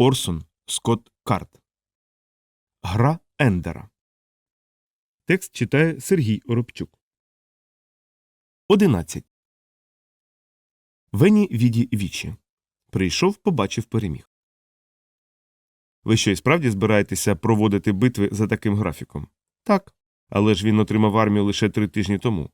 Орсон Скотт Карт. Гра Ендера. Текст читає Сергій Оробчук. 11. Вені віді вічі. Прийшов, побачив, переміг. Ви що і справді збираєтеся проводити битви за таким графіком? Так. Але ж він отримав армію лише три тижні тому.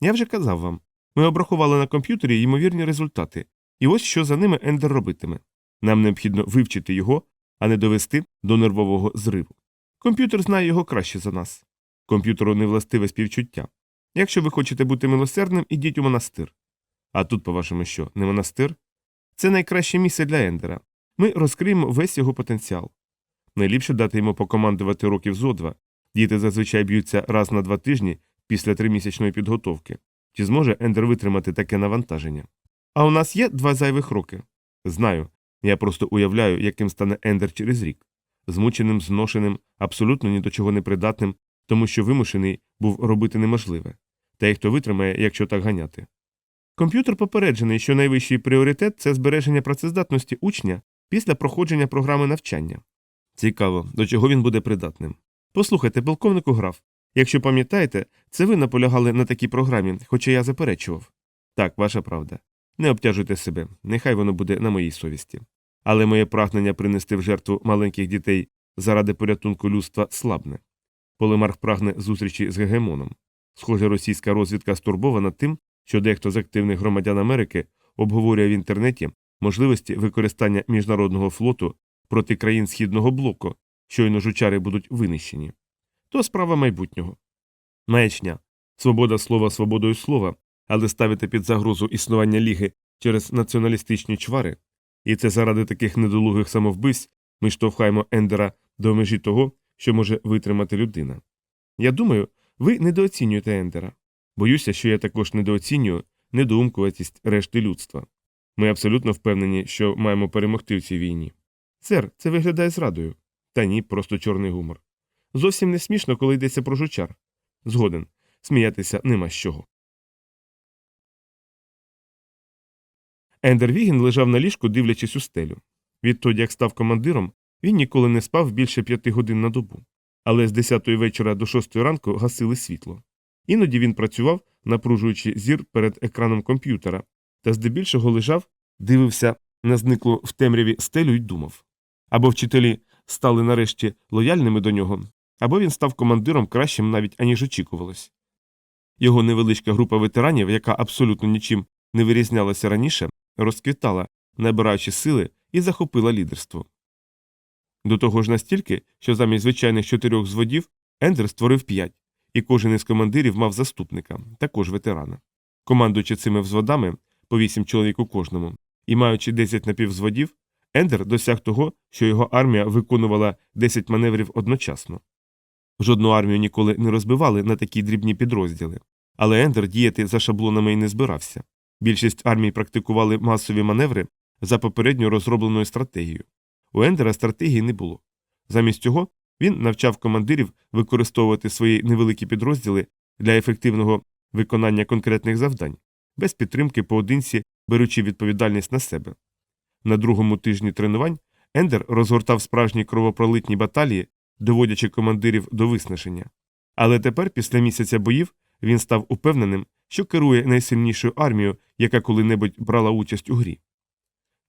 Я вже казав вам. Ми обрахували на комп'ютері ймовірні результати, і ось що за ними Ендер робитиме. Нам необхідно вивчити його, а не довести до нервового зриву. Комп'ютер знає його краще за нас. Комп'ютеру не властиве співчуття. Якщо ви хочете бути милосердним, ідіть у монастир. А тут, по-вашому, що, не монастир? Це найкраще місце для Ендера. Ми розкриємо весь його потенціал. Найліпше дати йому покомандувати років зо два. Діти зазвичай б'ються раз на два тижні після тримісячної підготовки. Чи зможе Ендер витримати таке навантаження? А у нас є два зайвих роки. Знаю. Я просто уявляю, яким стане Ендер через рік. Змученим, зношеним, абсолютно ні до чого не придатним, тому що вимушений був робити неможливе. Та й хто витримає, якщо так ганяти. Комп'ютер попереджений, що найвищий пріоритет це збереження працездатності учня після проходження програми навчання. Цікаво, до чого він буде придатним. Послухайте, полковнику граф. Якщо пам'ятаєте, це ви наполягали на такій програмі, хоча я заперечував. Так, ваша правда. Не обтяжуйте себе, нехай воно буде на моїй совісті. Але моє прагнення принести в жертву маленьких дітей заради порятунку людства слабне. Полемарх прагне зустрічі з гегемоном. Схоже, російська розвідка стурбована тим, що дехто з активних громадян Америки обговорює в інтернеті можливості використання міжнародного флоту проти країн східного блоку, щойно жучари будуть винищені. То справа майбутнього. Маячня. Свобода слова свободою слова, але ставити під загрозу існування ліги через націоналістичні чвари, і це заради таких недолугих самовбивць ми штовхаємо Ендера до межі того, що може витримати людина. Я думаю, ви недооцінюєте Ендера. Боюся, що я також недооцінюю недоумкуватість решти людства. Ми абсолютно впевнені, що маємо перемогти в цій війні. Сер, це виглядає зрадою. Та ні, просто чорний гумор. Зовсім не смішно, коли йдеться про жучар. Згоден, сміятися нема з чого. Ендер Вігін лежав на ліжку, дивлячись у стелю. Відтоді, як став командиром, він ніколи не спав більше п'яти годин на добу. Але з 10 вечора до 6 ранку гасили світло. Іноді він працював, напружуючи зір перед екраном комп'ютера, та здебільшого лежав, дивився на зниклу в темряві стелю й думав. Або вчителі стали нарешті лояльними до нього, або він став командиром кращим навіть аніж очікувалось. Його невеличка група ветеранів, яка абсолютно нічим не вирізнялася раніше, розквітала, набираючи сили і захопила лідерство. До того ж настільки, що замість звичайних чотирьох зводів Ендер створив п'ять, і кожен із командирів мав заступника, також ветерана. Командуючи цими взводами, по вісім чоловік у кожному, і маючи 10 напівзводів, Ендер досяг того, що його армія виконувала 10 маневрів одночасно. Жодну армію ніколи не розбивали на такі дрібні підрозділи, але Ендер діяти за шаблонами й не збирався. Більшість армій практикували масові маневри за попередньо розробленою стратегією. У Ендера стратегії не було. Замість цього він навчав командирів використовувати свої невеликі підрозділи для ефективного виконання конкретних завдань, без підтримки поодинці беручи відповідальність на себе. На другому тижні тренувань Ендер розгортав справжні кровопролитні баталії, доводячи командирів до виснаження. Але тепер, після місяця боїв, він став упевненим, що керує найсильнішою армією, яка коли-небудь брала участь у грі.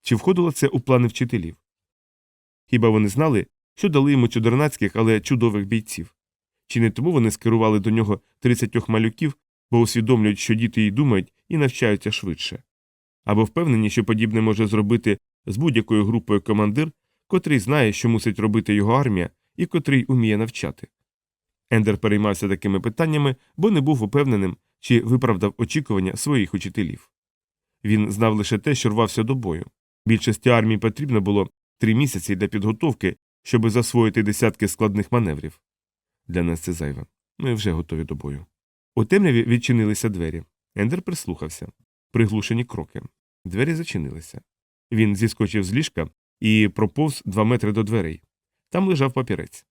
Чи входило це у плани вчителів? Хіба вони знали, що дали йому чудернацьких, але чудових бійців? Чи не тому вони скерували до нього 30 малюків, бо усвідомлюють, що діти й думають і навчаються швидше? Або впевнені, що подібне може зробити з будь-якою групою командир, котрий знає, що мусить робити його армія і котрий уміє навчати. Ендер переймався такими питаннями, бо не був упевненим, чи виправдав очікування своїх учителів. Він знав лише те, що рвався до бою. Більшості армій потрібно було три місяці для підготовки, щоб засвоїти десятки складних маневрів. Для нас це зайве. Ми вже готові до бою. У темряві відчинилися двері. Ендер прислухався. Приглушені кроки. Двері зачинилися. Він зіскочив з ліжка і проповз два метри до дверей. Там лежав папірець.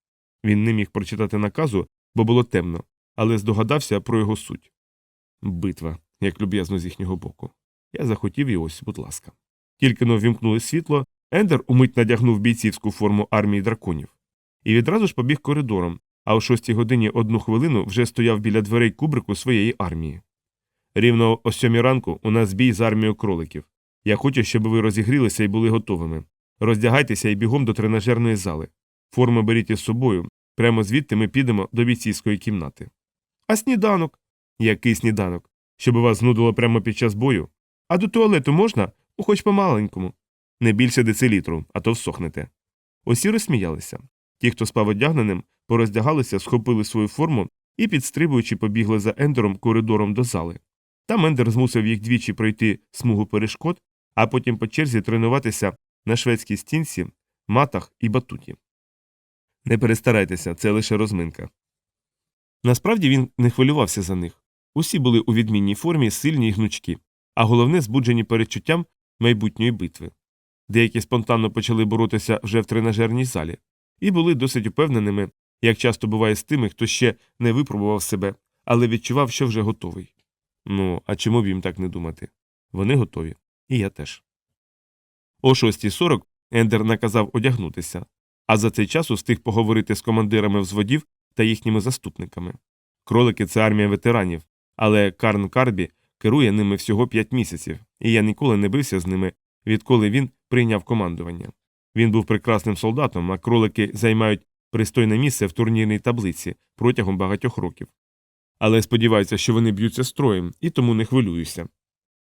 Він не міг прочитати наказу, бо було темно, але здогадався про його суть. Битва, як люб'язно з їхнього боку. Я захотів і ось, будь ласка. Тільки но ввімкнули світло, Ендер умить надягнув бійцівську форму армії драконів. І відразу ж побіг коридором, а о шостій годині одну хвилину вже стояв біля дверей кубрику своєї армії. Рівно о сьомій ранку у нас бій з армією кроликів. Я хочу, щоб ви розігрілися і були готовими. Роздягайтеся і бігом до тренажерної зали. Форму беріть із собою. Прямо звідти ми підемо до бійцівської кімнати. А сніданок? Який сніданок? Щоб вас знудило прямо під час бою? А до туалету можна? Ну, хоч по-маленькому. Не більше децилітру, а то всохнете. Усі розсміялися. Ті, хто спав одягненим, пороздягалися, схопили свою форму і, підстрибуючи, побігли за Ендером коридором до зали. Там Ендер змусив їх двічі пройти смугу перешкод, а потім по черзі тренуватися на шведській стінці, матах і батуті. Не перестарайтеся, це лише розминка. Насправді він не хвилювався за них. Усі були у відмінній формі, сильні й гнучкі, а головне збуджені передчуттям майбутньої битви. Деякі спонтанно почали боротися вже в тренажерній залі, і були досить упевненими, як часто буває з тими, хто ще не випробував себе, але відчував, що вже готовий. Ну, а чому б їм так не думати? Вони готові. І я теж. О 6.40 Ендер наказав одягнутися, а за цей час устиг поговорити з командирами взводів та їхніми заступниками. Кролики це армія ветеранів, але Карн Карбі керує ними всього 5 місяців, і я ніколи не бився з ними, відколи він прийняв командування. Він був прекрасним солдатом, а кролики займають пристойне місце в турнірній таблиці протягом багатьох років. Але сподіваюся, що вони б'ються строєм, і тому не хвилююся.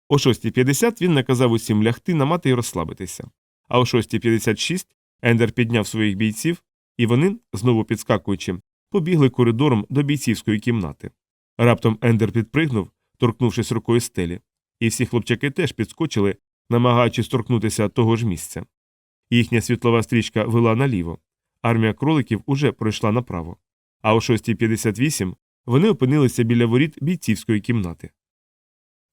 О 6.50 він наказав усім лягти на мати і розслабитися. А о 6.56 Ендер підняв своїх бійців, і вони, знову підскакуючи, побігли коридором до бійцівської кімнати. Раптом Ендер підпригнув, торкнувшись рукою стелі, і всі хлопчаки теж підскочили, намагаючись торкнутися того ж місця. Їхня світлова стрічка вела наліво. Армія кроликів уже пройшла направо. А о 6.58 вони опинилися біля воріт бійцівської кімнати.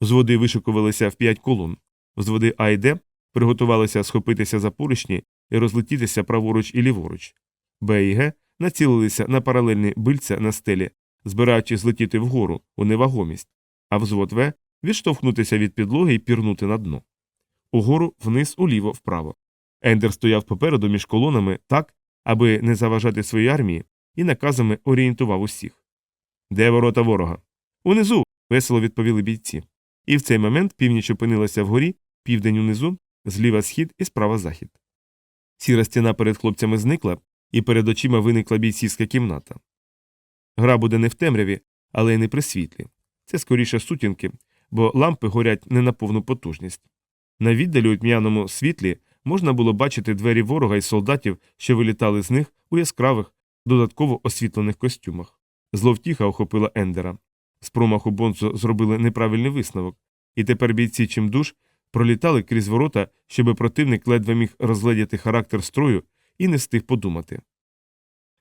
Взводи вишикувалися в п'ять колон. Взводи А і Д приготувалися схопитися за поручні і розлетітися праворуч і ліворуч. Б і Г націлилися на паралельні бильця на стелі, збираючись злетіти вгору у невагомість, а взвод В відштовхнутися від підлоги і пірнути на дно. Угору, вниз, уліво, вправо. Ендер стояв попереду між колонами так, аби не заважати своїй армії, і наказами орієнтував усіх. Де ворота ворога? Унизу. весело відповіли бійці. І в цей момент північ опинилася вгорі, південь унизу, зліва схід і справа захід. Сіра стіна перед хлопцями зникла, і перед очима виникла бійцівська кімната. Гра буде не в темряві, але й не при світлі. Це скоріше сутінки, бо лампи горять не на повну потужність. На віддалі у тьмяному світлі можна було бачити двері ворога і солдатів, що вилітали з них у яскравих, додатково освітлених костюмах. Зловтіха охопила Ендера. З промаху Бонзо зробили неправильний висновок, і тепер бійці чимдуж пролітали крізь ворота, щоби противник ледве міг розгледіти характер строю і не встиг подумати.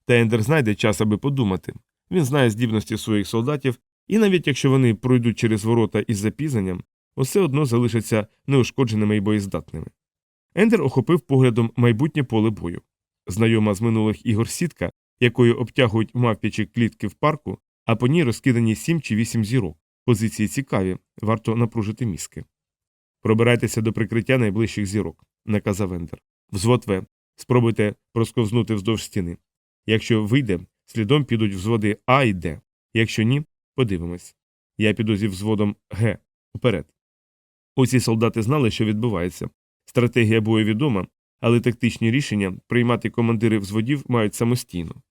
Та Ендер знайде час, аби подумати. Він знає здібності своїх солдатів, і навіть якщо вони пройдуть через ворота із запізненням, усе одно залишаться неушкодженими і боєздатними. Ендер охопив поглядом майбутнє поле бою. Знайома з минулих ігор сітка, якою обтягують мавпічі клітки в парку, а по ній розкидані сім чи вісім зірок. Позиції цікаві, варто напружити мізки. Пробирайтеся до прикриття найближчих зірок, наказав Ендер. Взвод В. Спробуйте просковзнути вздовж стіни. Якщо вийде, слідом підуть взводи А і Д. Якщо ні, подивимось. Я піду зі взводом Г. Уперед. Усі солдати знали, що відбувається. Стратегія бою відома, але тактичні рішення приймати командири взводів мають самостійно.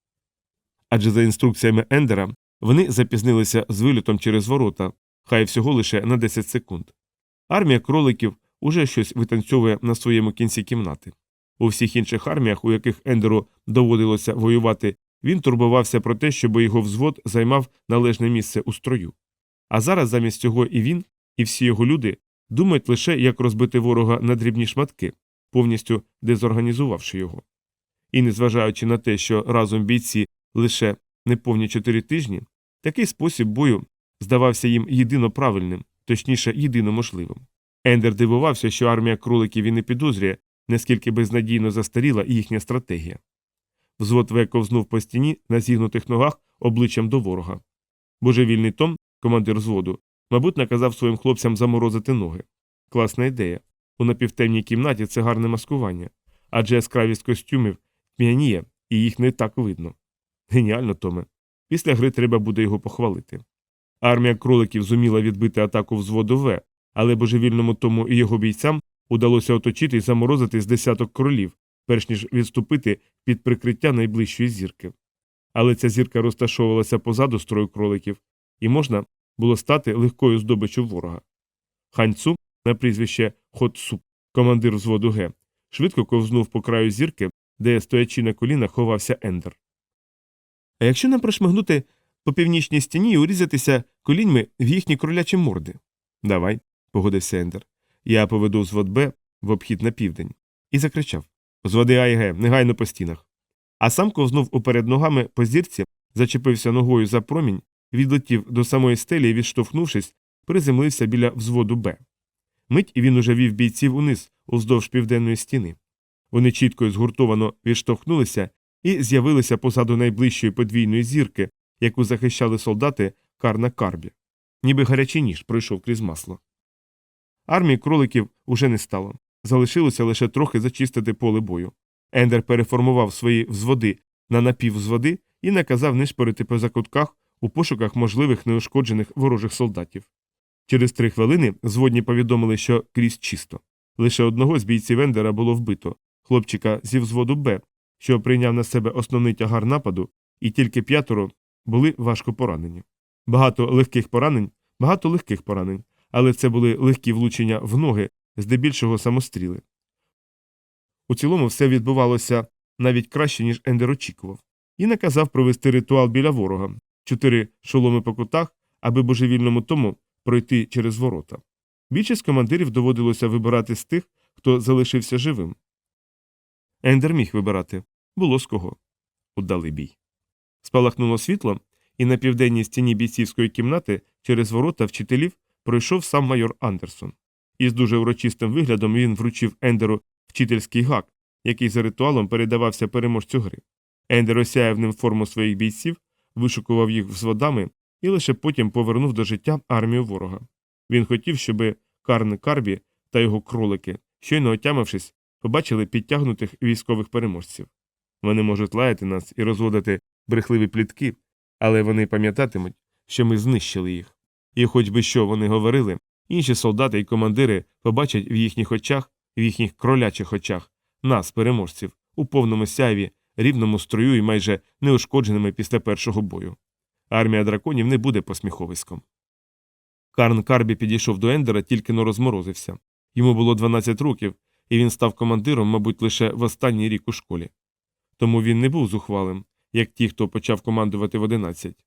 Адже за інструкціями Ендера вони запізнилися з вилітом через ворота, хай всього лише на 10 секунд. Армія кроликів уже щось витанцьовує на своєму кінці кімнати. У всіх інших арміях, у яких Ендеру доводилося воювати, він турбувався про те, щоб його взвод займав належне місце у строю. А зараз замість цього і він, і всі його люди думають лише, як розбити ворога на дрібні шматки, повністю дезорганізувавши його. І незважаючи на те, що разом бійці лише неповні чотири тижні, такий спосіб бою здавався їм єдино правильним, точніше, єдино можливим. Ендер дивувався, що армія кроликів і не підозрює, наскільки безнадійно застаріла їхня стратегія. Взвод В ковзнув по стіні на зігнутих ногах обличчям до ворога. Божевільний Том, командир взводу, мабуть, наказав своїм хлопцям заморозити ноги. Класна ідея. У напівтемній кімнаті це гарне маскування. адже яскравість костюмів п'яніє, і їх не так видно. Геніально, Томе. Після гри треба буде його похвалити. Армія кроликів зуміла відбити атаку взводу В, але божевільному тому і його бійцям удалося оточити і заморозити з десяток кролів, перш ніж відступити під прикриття найближчої зірки. Але ця зірка розташовувалася позаду строю кроликів, і можна було стати легкою здобиччю ворога. Ханьцу, на прізвище Хотсуп, командир взводу Г, швидко ковзнув по краю зірки, де, стоячи на колінах, ховався Ендер. А якщо нам прошмигнути по північній стіні і урізатися коліньми в їхні кролячі морди? Давай, погодився Ендер. Я поведу взвод Б в обхід на південь. І закричав Зводи А і Г, негайно по стінах. А сам ковзнув уперед ногами по зірці, зачепився ногою за промінь, відлетів до самої стелі і, відштовхнувшись, приземлився біля взводу Б. Мить він уже вів бійців униз, уздовж південної стіни. Вони чітко і згуртовано відштовхнулися і з'явилися позаду найближчої подвійної зірки, яку захищали солдати Карна Карбі. Ніби гарячий ніж пройшов крізь масло. Армії кроликів уже не стало. Залишилося лише трохи зачистити поле бою. Ендер переформував свої взводи на напіввзводи і наказав нишпорити по закутках у пошуках можливих неушкоджених ворожих солдатів. Через три хвилини зводні повідомили, що крізь чисто. Лише одного з бійців Ендера було вбито хлопчика зі взводу Б, що прийняв на себе основний тягар нападу, і тільки п'ятеро були важко поранені. Багато легких поранень, багато легких поранень, але це були легкі влучення в ноги, здебільшого самостріли. У цілому все відбувалося навіть краще, ніж Ендер очікував, і наказав провести ритуал біля ворога чотири шоломи по кутах, аби божевільному тому пройти через ворота. Більшість командирів доводилося вибирати з тих, хто залишився живим. Ендер міг вибирати було з кого. Удали бій. Спалахнуло світло, і на південній стіні бійцівської кімнати через ворота вчителів пройшов сам майор Андерсон. Із дуже урочистим виглядом він вручив Ендеру вчительський гак, який за ритуалом передавався переможцю гри. Ендер осяяв ним форму своїх бійців, вишукував їх взводами і лише потім повернув до життя армію ворога. Він хотів, щоби Карн Карбі та його кролики, щойно отямившись, побачили підтягнутих військових переможців. Вони можуть лаяти нас і розводити брехливі плітки, але вони пам'ятатимуть, що ми знищили їх. І хоч би що вони говорили, інші солдати і командири побачать в їхніх очах, в їхніх кролячих очах, нас, переможців, у повному сяйві, рівному строю і майже неушкодженими після першого бою. Армія драконів не буде посміховиськом. Карн Карбі підійшов до Ендера, тільки но розморозився. Йому було 12 років, і він став командиром, мабуть, лише в останній рік у школі. Тому він не був зухвалим, як ті, хто почав командувати в 11.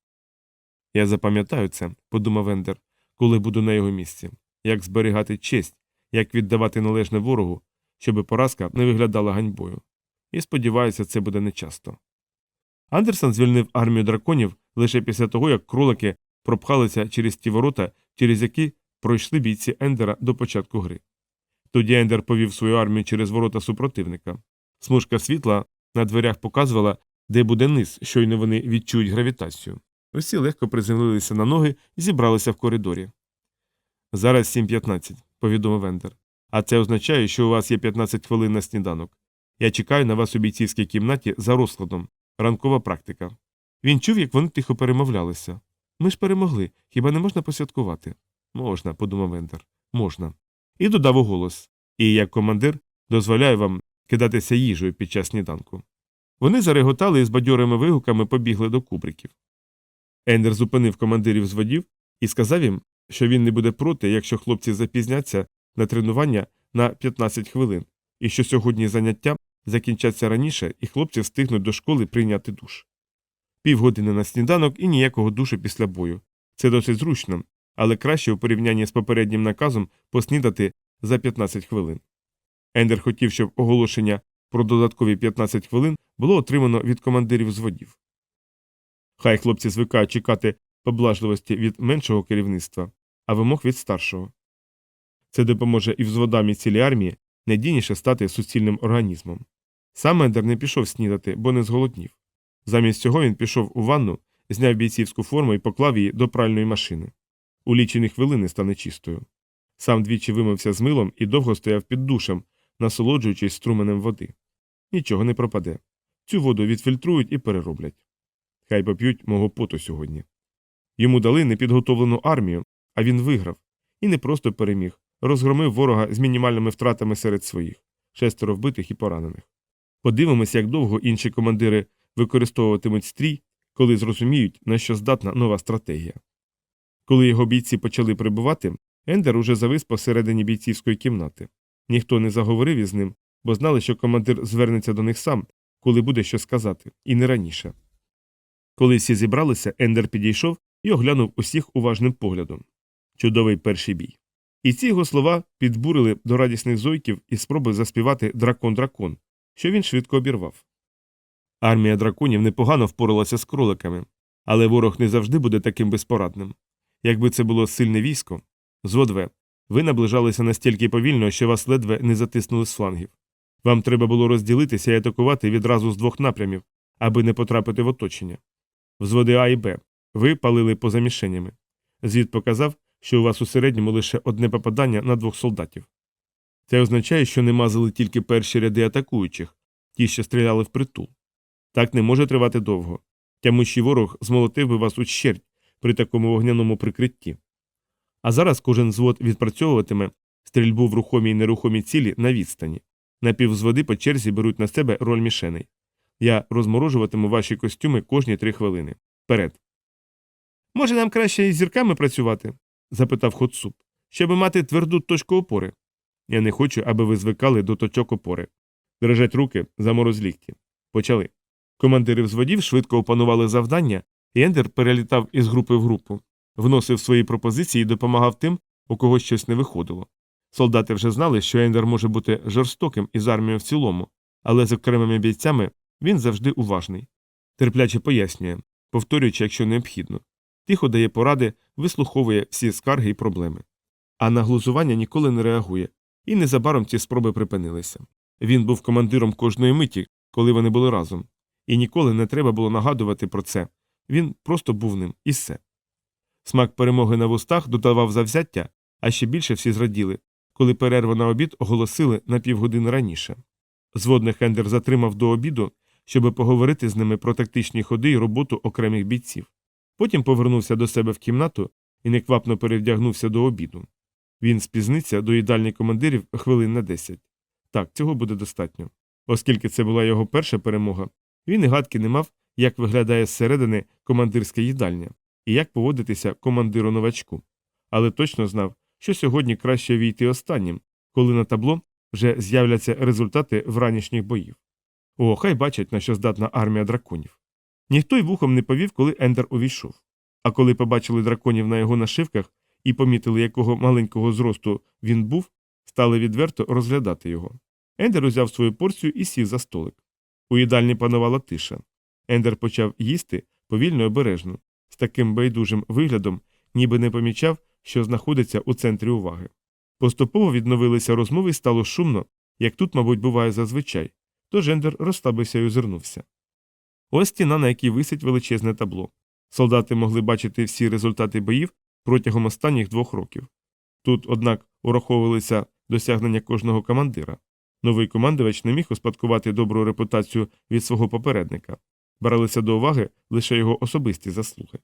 Я запам'ятаю це, подумав Ендер, коли буду на його місці, як зберігати честь, як віддавати належне ворогу, щоби поразка не виглядала ганьбою. І сподіваюся, це буде нечасто. Андерсон звільнив армію драконів лише після того, як кролики пропхалися через ті ворота, через які пройшли бійці Ендера до початку гри. Тоді Ендер повів свою армію через ворота супротивника. Смужка світла на дверях показувала, де буде низ, щойно вони відчують гравітацію. Усі легко приземлилися на ноги і зібралися в коридорі. Зараз 7.15, повідомив Ендер. А це означає, що у вас є 15 хвилин на сніданок. Я чекаю на вас у бійцівській кімнаті за розкладом. Ранкова практика. Він чув, як вони тихо перемовлялися. Ми ж перемогли, хіба не можна посвяткувати? Можна, подумав Ендер. Можна. І додав у голос. І як командир дозволяю вам кидатися їжею під час сніданку. Вони зареготали і з бадьорими вигуками побігли до кубриків. Ендер зупинив командирів зводів і сказав їм, що він не буде проти, якщо хлопці запізняться на тренування на 15 хвилин, і що сьогодні заняття закінчаться раніше, і хлопці встигнуть до школи прийняти душ. Півгодини на сніданок і ніякого душу після бою. Це досить зручно, але краще у порівнянні з попереднім наказом поснідати за 15 хвилин. Ендер хотів, щоб оголошення про додаткові 15 хвилин було отримано від командирів зводів. Хай хлопці звикають чекати поблажливості від меншого керівництва, а вимог від старшого. Це допоможе і взводам і цілій армії надійніше стати суцільним організмом. Сам Ендер не пішов снідати, бо не зголоднів. Замість цього він пішов у ванну, зняв бійцівську форму і поклав її до пральної машини. У лічені хвилини стане чистою. Сам двічі вимився з милом і довго стояв під душем, насолоджуючись струменем води. нічого не пропаде. Цю воду відфільтрують і перероблять. Хай поп'ють мого поту сьогодні. Йому дали непідготовлену армію, а він виграв і не просто переміг, розгромив ворога з мінімальними втратами серед своїх шестеро вбитих і поранених. Подивимося, як довго інші командири використовуватимуть стрій, коли зрозуміють, на що здатна нова стратегія. Коли його бійці почали прибувати, Ендер уже завис посередині бійцівської кімнати. Ніхто не заговорив із ним, бо знали, що командир звернеться до них сам, коли буде що сказати, і не раніше. Коли всі зібралися, Ендер підійшов і оглянув усіх уважним поглядом. Чудовий перший бій. І ці його слова підбурили до радісних зойків і спроби заспівати дракон-дракон, що він швидко обірвав. Армія драконів непогано впоралася з кроликами, але ворог не завжди буде таким безпорадним. Якби це було сильне військо, зодве, ви наближалися настільки повільно, що вас ледве не затиснули з флангів. Вам треба було розділитися і атакувати відразу з двох напрямів, аби не потрапити в оточення. Взводи А і Б. Ви палили поза мішенями. Звіт показав, що у вас у середньому лише одне попадання на двох солдатів. Це означає, що не мазали тільки перші ряди атакуючих, ті, що стріляли в притул. Так не може тривати довго. Тямущий ворог змолотив би вас у щерть при такому вогняному прикритті. А зараз кожен звод відпрацьовуватиме стрільбу в рухомій і нерухомій цілі на відстані. Напіввзводи по черзі беруть на себе роль мішеней. Я розморожуватиму ваші костюми кожні три хвилини. Вперед. Може, нам краще із зірками працювати? запитав Хоцуп, щоб мати тверду точку опори. Я не хочу, аби ви звикали до точок опори. Дрижать руки, замороз лікті. Почали. Командири взводів швидко опанували завдання, і Ендер перелітав із групи в групу, вносив свої пропозиції і допомагав тим, у кого щось не виходило. Солдати вже знали, що Ендер може бути жорстоким із армією в цілому, але з окремими бійцями він завжди уважний. Терпляче пояснює, повторюючи, якщо необхідно. Тихо дає поради, вислуховує всі скарги і проблеми. А на глузування ніколи не реагує, і незабаром ці спроби припинилися. Він був командиром кожної миті, коли вони були разом, і ніколи не треба було нагадувати про це він просто був ним і все. Смак перемоги на вустах додавав завзяття, а ще більше всі зраділи, коли перерву на обід оголосили на півгодини раніше. Зводний Хендер затримав до обіду, щоби поговорити з ними про тактичні ходи і роботу окремих бійців. Потім повернувся до себе в кімнату і неквапно перевдягнувся до обіду. Він спізниться до їдальні командирів хвилин на десять. Так, цього буде достатньо. Оскільки це була його перша перемога, він і гадки не мав, як виглядає зсередини командирська їдальня і як поводитися командиру новачку. Але точно знав, що сьогодні краще війти останнім, коли на табло вже з'являться результати вранішніх боїв. О, хай бачать, на що здатна армія драконів. Ніхто й вухом не повів, коли Ендер увійшов. А коли побачили драконів на його нашивках і помітили, якого маленького зросту він був, стали відверто розглядати його. Ендер узяв свою порцію і сів за столик. У їдальні панувала тиша. Ендер почав їсти повільно й обережно, з таким байдужим виглядом, ніби не помічав, що знаходиться у центрі уваги. Поступово відновилися розмови і стало шумно, як тут, мабуть, буває зазвичай, тож Ендер розслабився і озирнувся. Ось стіна, на якій висить величезне табло. Солдати могли бачити всі результати боїв протягом останніх двох років. Тут, однак, ураховувалися досягнення кожного командира. Новий командувач не міг успадкувати добру репутацію від свого попередника, бралися до уваги лише його особисті заслуги.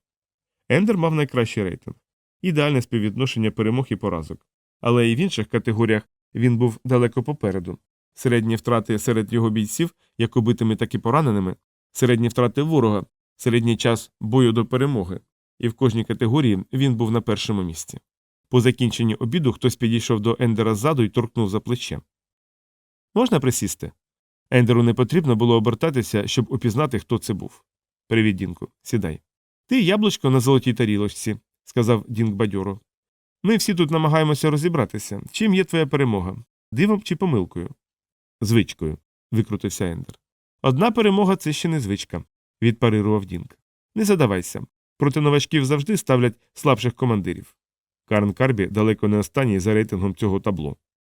Ендер мав найкращий рейтинг, ідеальне співвідношення перемог і поразок, але і в інших категоріях він був далеко попереду. Середні втрати серед його бійців, як убитими, так і пораненими, середні втрати ворога, середній час бою до перемоги, і в кожній категорії він був на першому місці. По закінченні обіду хтось підійшов до Ендера ззаду і торкнув за плече. Можна присісти? Ендеру не потрібно було обертатися, щоб упізнати, хто це був. Привіт, Дінку, сідай. Ти яблучко на золотій тарілочці, сказав Дінк бадьоро. Ми всі тут намагаємося розібратися, чим є твоя перемога дивом чи помилкою? Звичкою, викрутився Ендер. Одна перемога це ще не звичка, відпарирував Дінк. Не задавайся. Проти новачків завжди ставлять слабших командирів. Карн Карбі далеко не останній за рейтингом цього табло.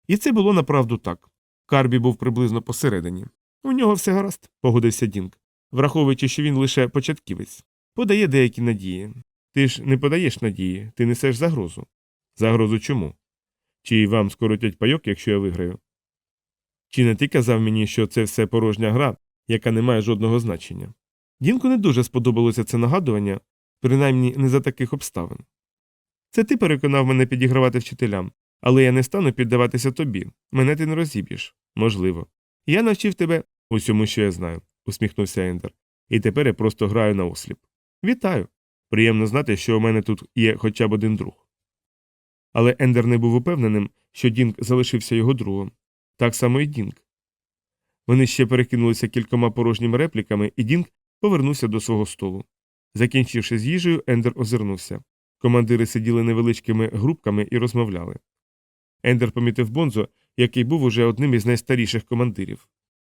І це було направду так. Карбі був приблизно посередині. У нього все гаразд, погодився Дінк, враховуючи, що він лише початківець, подає деякі надії. Ти ж не подаєш надії, ти несеш загрозу. Загрозу чому? Чи вам скоротять пайок, якщо я виграю? Чи не ти казав мені, що це все порожня гра, яка не має жодного значення? Дінку не дуже сподобалося це нагадування, принаймні не за таких обставин. Це ти переконав мене підігравати вчителям, але я не стану піддаватися тобі. Мене ти не розіб'єш. Можливо. Я навчив тебе усьому, що я знаю, усміхнувся Ендер. І тепер я просто граю на осліп. Вітаю. Приємно знати, що у мене тут є хоча б один друг. Але Ендер не був упевненим, що Дінк залишився його другом. Так само і Дінк. Вони ще перекинулися кількома порожніми репліками, і Дінк повернувся до свого столу. Закінчивши з їжею, Ендер озирнувся. Командири сиділи невеличкими групками і розмовляли. Ендер помітив Бонзо, який був уже одним із найстаріших командирів.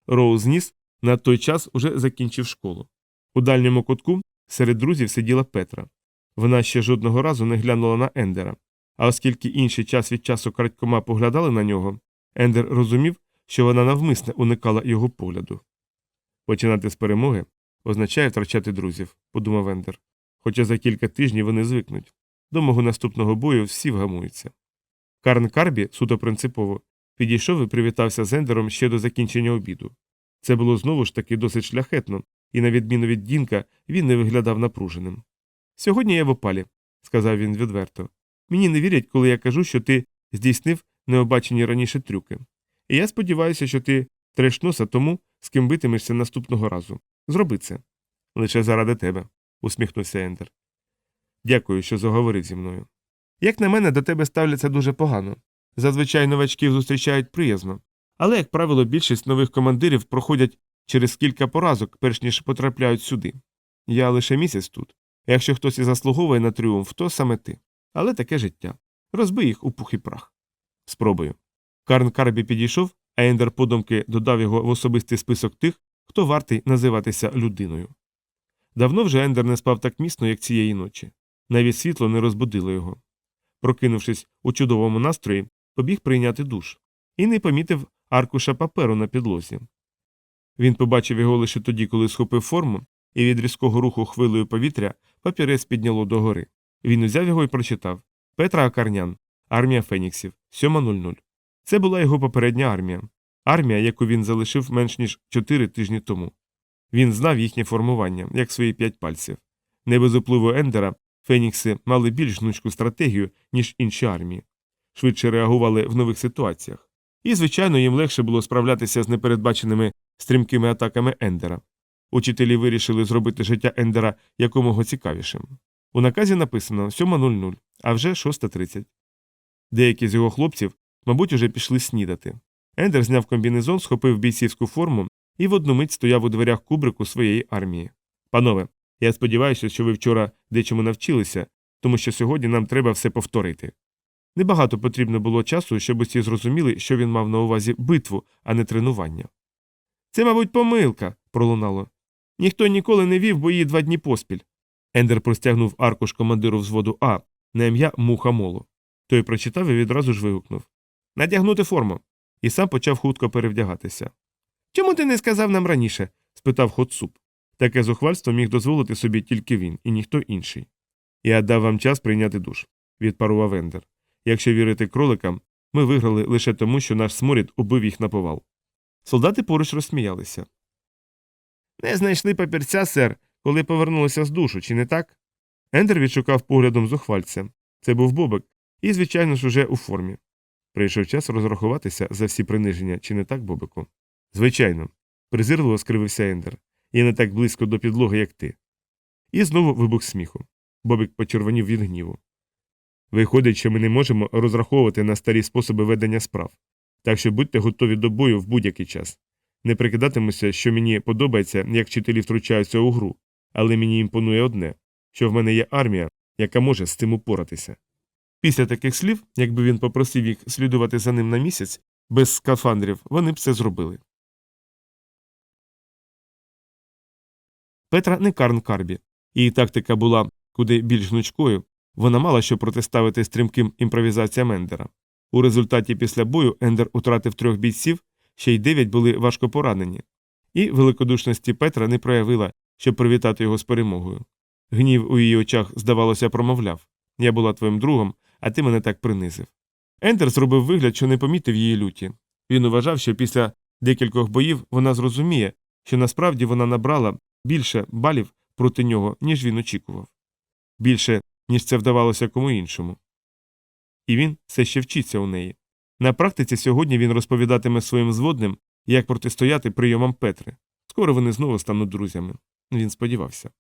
Роуз Ніс на той час уже закінчив школу. У дальньому кутку серед друзів сиділа Петра. Вона ще жодного разу не глянула на Ендера. А оскільки інші час від часу крадькома поглядали на нього, Ендер розумів, що вона навмисне уникала його погляду. Починати з перемоги означає втрачати друзів, подумав Ендер. Хоча за кілька тижнів вони звикнуть. До мого наступного бою всі вгамуються. Карн Карбі, суто принципово, підійшов і привітався з Ендером ще до закінчення обіду. Це було знову ж таки досить шляхетно, і, на відміну від Дінка, він не виглядав напруженим. Сьогодні я в опалі, сказав він відверто. Мені не вірять, коли я кажу, що ти здійснив необачені раніше трюки. І я сподіваюся, що ти треш тому, з ким битимешся наступного разу. Зроби це. Лише заради тебе, усміхнувся Ендер. Дякую, що заговорив зі мною. Як на мене, до тебе ставляться дуже погано. Зазвичай новачків зустрічають приязно, але, як правило, більшість нових командирів проходять через кілька поразок, перш ніж потрапляють сюди. Я лише місяць тут. Якщо хтось і заслуговує на тріумф, то саме ти. Але таке життя. Розбий їх у пух і прах. Спробую. Карн Карбі підійшов, а Ендер подумки додав його в особистий список тих, хто вартий називатися людиною. Давно вже Ендер не спав так міцно, як цієї ночі. Навіть світло не розбудило його. Прокинувшись у чудовому настрої, побіг прийняти душ і не помітив аркуша паперу на підлозі. Він побачив його лише тоді, коли схопив форму, і від різкого руху хвилею повітря папірець підняло догори. Він узяв його і прочитав Петра Акарнян, армія Феніксів, 7.00. Це була його попередня армія, армія, яку він залишив менш ніж чотири тижні тому. Він знав їхнє формування, як свої п'ять пальців. Не без впливу Ендера Фенікси мали більш гнучку стратегію, ніж інші армії, швидше реагували в нових ситуаціях. І, звичайно, їм легше було справлятися з непередбаченими стрімкими атаками Ендера. Учителі вирішили зробити життя Ендера якомога цікавішим. У наказі написано 7.00, а вже 6.30. Деякі з його хлопців, мабуть, уже пішли снідати. Ендер зняв комбінезон, схопив бійцівську форму і в одну мить стояв у дверях кубрику своєї армії. Панове, я сподіваюся, що ви вчора дечому навчилися, тому що сьогодні нам треба все повторити. Небагато потрібно було часу, щоб усі зрозуміли, що він мав на увазі битву, а не тренування. Це, мабуть, помилка, пролунало. Ніхто ніколи не вів бої два дні поспіль. Ендер простягнув аркуш командиру взводу А на ім'я Муха Моло. Той прочитав і відразу ж вигукнув Надягнути форму. І сам почав хутко перевдягатися. Чому ти не сказав нам раніше? спитав Хоцуп. Таке зухвальство міг дозволити собі тільки він і ніхто інший. Я дав вам час прийняти душ, відпарував Ендер. Якщо вірити кроликам, ми виграли лише тому, що наш сморід убив їх на повал. Солдати поруч розсміялися. Не знайшли папірця, сер, коли повернулися з душу, чи не так? Ендер відшукав поглядом зухвальця. Це був бобик, і, звичайно ж, уже у формі. Прийшов час розрахуватися за всі приниження, чи не так, бобику? Звичайно, презирливо скривився Ендер. Я не так близько до підлоги, як ти. І знову вибух сміху. Бобик почервонів від гніву. Виходить, що ми не можемо розраховувати на старі способи ведення справ, так що будьте готові до бою в будь-який час. Не прикидатимуся, що мені подобається, як вчителі втручаються у гру, але мені імпонує одне що в мене є армія, яка може з цим упоратися. Після таких слів, якби він попросив їх слідувати за ним на місяць, без скафандрів, вони б це зробили. Петра не Карн Карбі. Її тактика була куди більш гнучкою, вона мала що протиставити стрімким імпровізаціям Ендера. У результаті після бою Ендер утратив трьох бійців, ще й дев'ять були важко поранені. І великодушності Петра не проявила, щоб привітати його з перемогою. Гнів у її очах, здавалося, промовляв Я була твоїм другом, а ти мене так принизив. Ендер зробив вигляд, що не помітив її люті. Він вважав, що після декількох боїв вона зрозуміє, що насправді вона набрала більше балів проти нього, ніж він очікував. Більше, ніж це вдавалося кому іншому. І він все ще вчиться у неї. На практиці сьогодні він розповідатиме своїм зводним, як протистояти прийомам Петри. Скоро вони знову стануть друзями. Він сподівався.